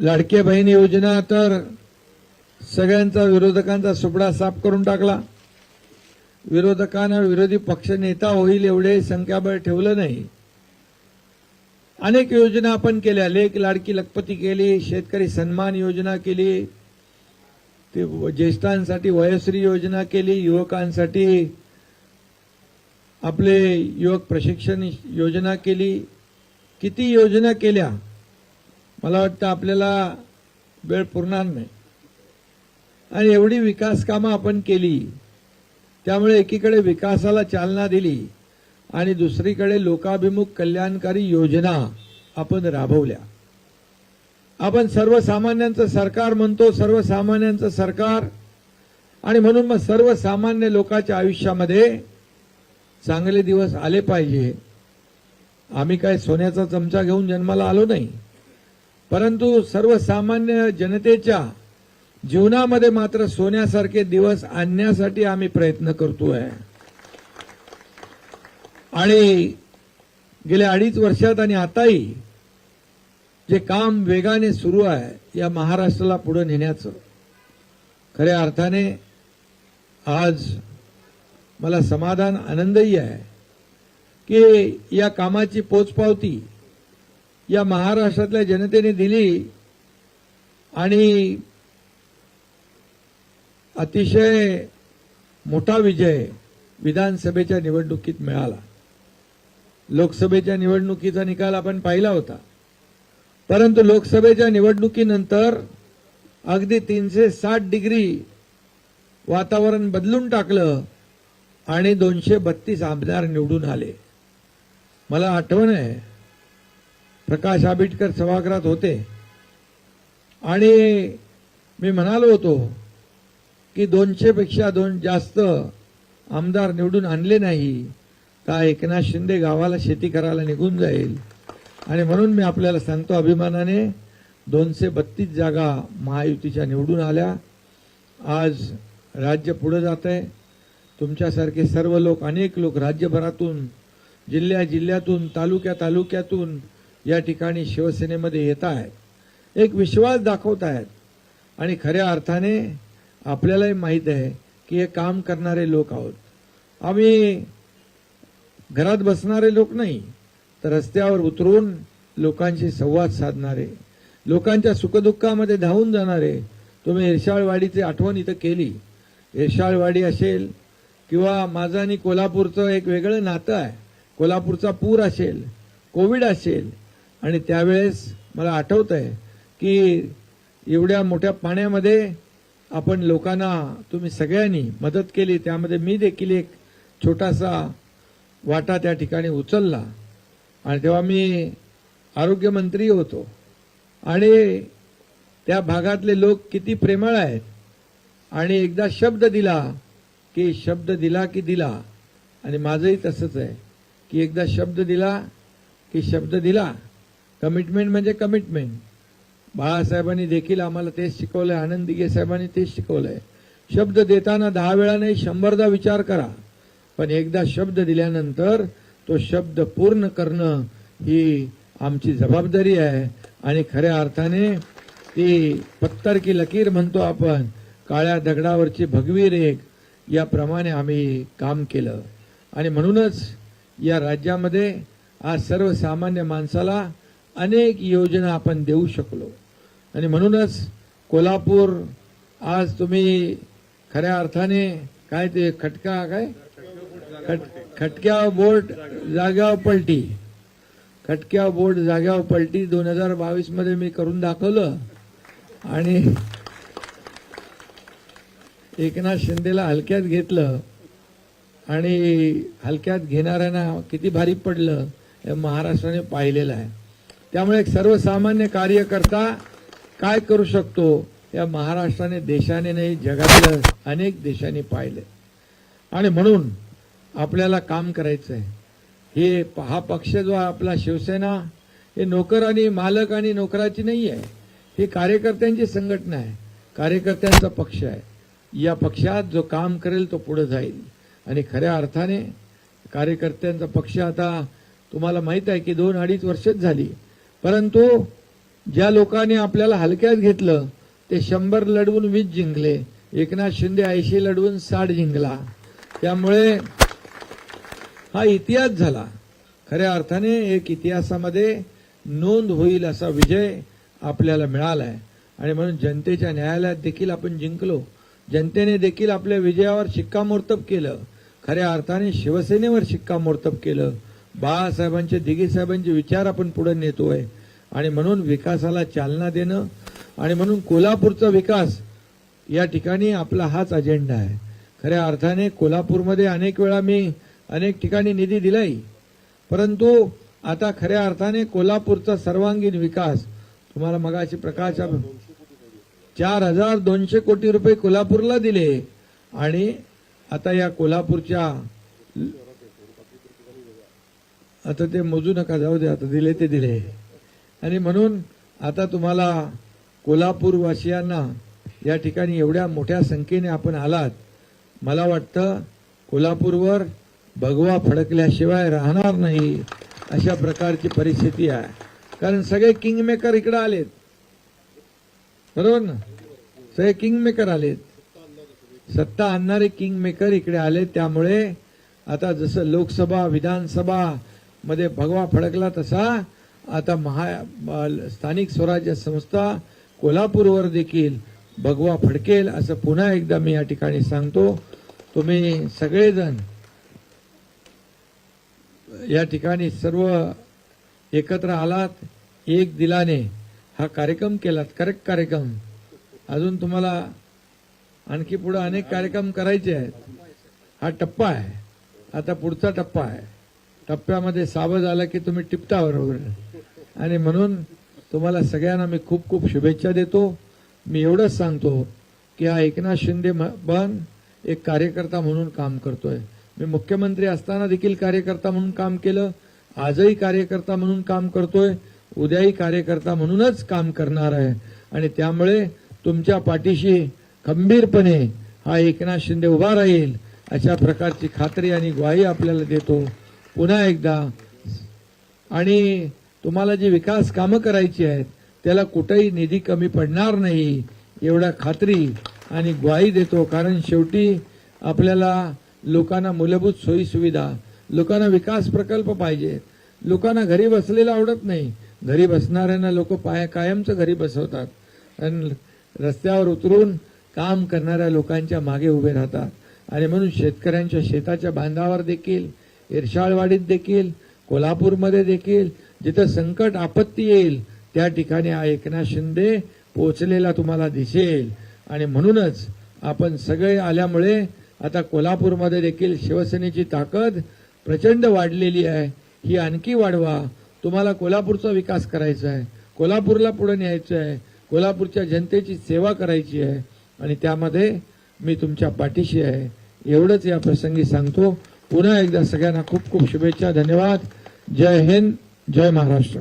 लाडक्या बहीण योजना तर सगळ्यांचा विरोधकांचा सुपडा साफ करून टाकला. विरोधकांना विरोधी पक्ष नेता होईल एवढे संख्याबळ ठेवलं नाही. अनेक योजना आपण केल्या. लेख लाडकी लखपती केली शेतकरी सन्मान योजना केली ते ज्येष्ठांसाठी वयश्री योजना केली युवकांसाठी आपले युवक प्रशिक्षण योजना केली. किती योजना केल्या? मला वाटतं आपल्याला वेळ पुरणार नाही. आणि एवढी विकास कामं आपण केली त्यामुळे एकीकडे विकासाला चालना दिली आणि दुसरीकडे लोकाभिमुख कल्याणकारी योजना आपण राबवल्या. आपण सर्वसामान्यांचं सरकार म्हणतो सर्वसामान्यांचं सरकार आणि म्हणून मग सर्वसामान्य लोकांच्या आयुष्यामध्ये चांगले दिवस आले पाहिजे. आम्ही काय सोन्याचा चमचा घेऊन जन्माला आलो नाही. परंतु सर्वसामान्य जनतेच्या जीवनामध्ये मात्र सोन्यासारखे दिवस आणण्यासाठी आम्ही प्रयत्न करतोय. आणि गेल्या अडीच वर्षात आणि आताही जे काम वेगाने सुरू आहे या महाराष्ट्राला पुढे नेण्याचं खऱ्या अर्थाने आज मला समाधान आनंदही आहे की या कामाची पोचपावती या महाराष्ट्रातल्या जनतेने दिली आणि अतिशय मोठा विजय विधानसभेच्या निवडणुकीत मिळाला. लोकसभेच्या निवडणुकीचा निकाल आपण पाहिला होता. परंतु लोकसभेच्या निवडणुकीनंतर अगदी तीनशे साठ डिग्री वातावरण बदलून टाकलं आणि दोनशे बत्तीस आमदार निवडून आले. मला आठवण आहे प्रकाश आंबेडकर सभागृहात होते. आणि मी म्हणालो होतो की दोनशेपेक्षा दोन जास्त आमदार निवडून आणले नाही का एकनाथ शिंदे गावाला शेती करायला निघून जाईल? आणि म्हणून मी आपल्याला सांगतो अभिमानाने दोनशे बत्तीस जागा महायुतीच्या निवडून आल्या. आज राज्य पुढं जात आहे. तुमच्यासारखे सर्व लोक अनेक लोक राज्यभरातून जिल्ह्या जिल्ह्यातून तालुक्या तालुक्यातून या ठिकाणी शिवसेनेमध्ये येत आहेत. एक विश्वास दाखवत आहेत. आणि खऱ्या अर्थाने आपल्यालाही माहीत आहे की हे काम करणारे लोक आहोत. आम्ही घरात बसणारे लोक नाही तर रस्त्यावर उतरून लोकांशी संवाद साधणारे लोकांच्या सुखदुःखामध्ये धावून जाणारे तुम्ही इरशाळवाडीची आठवण इथं केली. इरशाळवाडी असेल किंवा माझं आणि कोल्हापूरचं एक वेगळं नातं आहे. कोल्हापूरचा पूर असेल कोविड असेल आणि त्यावेळेस मला आठवत आहे की एवढ्या मोठ्या पाण्यामध्ये आपण लोकांना तुम्ही सगळ्यांनी मदत केली. त्यामध्ये मी देखील एक छोटासा वाटा त्या ठिकाणी उचलला. आणि तेव्हा मी आरोग्यमंत्री होतो. आणि त्या भागातले लोक किती प्रेमळ आहेत. आणि एकदा शब्द दिला की शब्द दिला की दिला. आणि माझंही तसंच आहे की एकदा शब्द दिला की शब्द दिला. कमिटमेंट म्हणजे कमिटमेंट बाळासाहेबांनी देखील आम्हाला तेच शिकवलंय आनंद दिगे साहेबांनी तेच शिकवलंय. शब्द देताना दहा वेळा नाही शंभरदा विचार करा. पण एकदा शब्द दिल्यानंतर तो शब्द पूर्ण करणं ही आमची जबाबदारी आहे. आणि खऱ्या अर्थाने ती पत्तर की लकीर म्हणतो आपण काळ्या दगडावरची भगवी रेख याप्रमाणे आम्ही काम केलं. आणि म्हणूनच या राज्यामध्ये आज सर्वसामान्य माणसाला अनेक योजना आपण देऊ शकलो. आणि म्हणूनच कोल्हापूर आज तुम्ही खऱ्या अर्थाने काय ते खटका काय? खट खटक्या बोट जाग्यावर पलटी. खटक्या बोट जाग्यावर पलटी दोन हजार बावीसमध्ये मी करून दाखवलं. आणि एकनाथ शिंदेला हलक्यात घेतलं. आणि हलक्यात घेणाऱ्यांना किती भारी पडलं हे महाराष्ट्राने पाहिलेलं आहे. त्यामुळे एक सर्वसामान्य कार्यकर्ता काय करू शकतो या महाराष्ट्राने देशाने नाही जगातल्या अनेक देशांनी पाहिले आणि म्हणून आपल्याला काम करायचं आहे हे हा पक्ष जो आहे आपला शिवसेना हे नोकर आणि मालक आणि नोकराची नाही आहे. ही कार्यकर्त्यांची संघटना आहे. कार्यकर्त्यांचा पक्ष आहे. या पक्षात जो काम करेल तो पुढे जाईल. आणि खऱ्या अर्थाने कार्यकर्त्यांचा पक्ष आता तुम्हाला माहीत आहे की दोन अडीच वर्षच झाली. परंतु ज्या लोकांनी आपल्याला हलक्यात घेतलं ते शंभर लढवून वीस जिंकले. एकनाथ शिंदे ऐंशी लढवून साठ जिंकला. त्यामुळे हा इतिहास झाला. खऱ्या अर्थाने एक इतिहासामध्ये नोंद होईल असा विजय आपल्याला मिळालाय. आणि म्हणून जनतेच्या न्यायालयात देखील आपण जिंकलो. जनतेने देखील आपल्या विजयावर शिक्कामोर्तब केलं. खऱ्या अर्थाने शिवसेनेवर शिक्कामोर्तब केलं. बाळासाहेबांचे दिघे साहेबांचे विचार आपण पुढे नेतोय. आणि म्हणून विकासाला चालना देणं आणि म्हणून कोल्हापूरचा विकास या ठिकाणी आपला हाच अजेंडा आहे. खऱ्या अर्थाने कोल्हापूरमध्ये अनेक वेळा मी अनेक ठिकाणी निधी दिलाय. परंतु आता खऱ्या अर्थाने कोल्हापूरचा सर्वांगीण विकास तुम्हाला मगाशी प्रकाश चार हजार दोनशे कोटी रुपये कोल्हापूरला दिले. आणि आता या कोल्हापूरच्या आता ते मोजू नका जाऊ दे आता दिले ते दिले. आणि म्हणून आता तुम्हाला कोल्हापूरवासियांना या ठिकाणी एवढ्या मोठ्या संख्येने आपण आलात मला वाटतं कोल्हापूरवर भगवा फडकल्याशिवाय राहणार नाही अशा प्रकारची परिस्थिती आहे. कारण सगळे किंगमेकर इकडे आलेत. बरोबर ना? सगळे किंगमेकर आलेत. सत्ता आणणारे किंगमेकर इकडे आले त्यामुळे आता जसं लोकसभा विधानसभा मध्ये भगवा फडकला तसा. आता महा स्थानिक स्वराज्य संस्था कोल्हापूरवर देखील भगवा फडकेल असं पुन्हा एकदा मी या ठिकाणी सांगतो. तुम्ही सगळेजण या ठिकाणी सर्व एकत्र आलात एक दिलाने हा कार्यक्रम केलात. करेक्ट कार्यक्रम. अजून तुम्हाला आणखी पुढे अनेक कार्यक्रम करायचे आहेत. हा टप्पा आहे. आता पुढचा टप्पा आहे. टप्प्यामध्ये सावध आला की तुम्ही टिपता बरोबर आणि म्हणून तुम्हाला सगळ्यांना मी खूप खूप शुभेच्छा देतो. मी एवढंच सांगतो की हा एकनाथ शिंदे म- पण एक कार्यकर्ता म्हणून काम करतोय. मी मुख्यमंत्री असताना देखील कार्यकर्ता म्हणून काम केलं. आजही कार्यकर्ता म्हणून काम करतोय. उद्याही कार्यकर्ता म्हणूनच काम करणार आहे. आणि त्यामुळे तुमच्या पाठीशी खंबीरपणे हा एकनाथ शिंदे उभा राहील अशा प्रकारची खात्री आणि ग्वाही आपल्याला देतो. पुन्हा एकदा. आणि तुम्हाला जी विकास कामं करायची आहेत त्याला कुठेही निधी कमी पडणार नाही एवढा खात्री आणि ग्वाही देतो. कारण शेवटी आपल्याला लोकांना मूलभूत सोयीसुविधा लोकांना विकास प्रकल्प पाहिजे. लोकांना घरी बसलेलं आवडत नाही. घरी बसणाऱ्यांना लोक पाय कायमचं घरी बसवतात. आणि रस्त्यावर उतरून काम करणाऱ्या लोकांच्या मागे उभे राहतात. आणि म्हणून शेतकऱ्यांच्या शेताच्या बांधावर देखील इरशाळवाडीत देखील कोल्हापूरमध्ये देखील जिथं संकट आपत्ती येईल त्या ठिकाणी हा एकनाथ शिंदे पोचलेला तुम्हाला दिसेल. आणि म्हणूनच आपण सगळे आल्यामुळे आता कोल्हापूरमध्ये देखील शिवसेनेची ताकद प्रचंड वाढलेली आहे. ही आणखी वाढवा. तुम्हाला कोल्हापूरचा विकास करायचा आहे. कोल्हापूरला पुढे न्यायचं आहे. कोल्हापूरच्या जनतेची सेवा करायची आहे. आणि त्यामध्ये मी तुमच्या पाठीशी आहे. एवढंच या प्रसंगी सांगतो. पुन्हा एकदा सगळ्यांना खूप खूप शुभेच्छा धन्यवाद. जय हिंद जय महाराष्ट्र.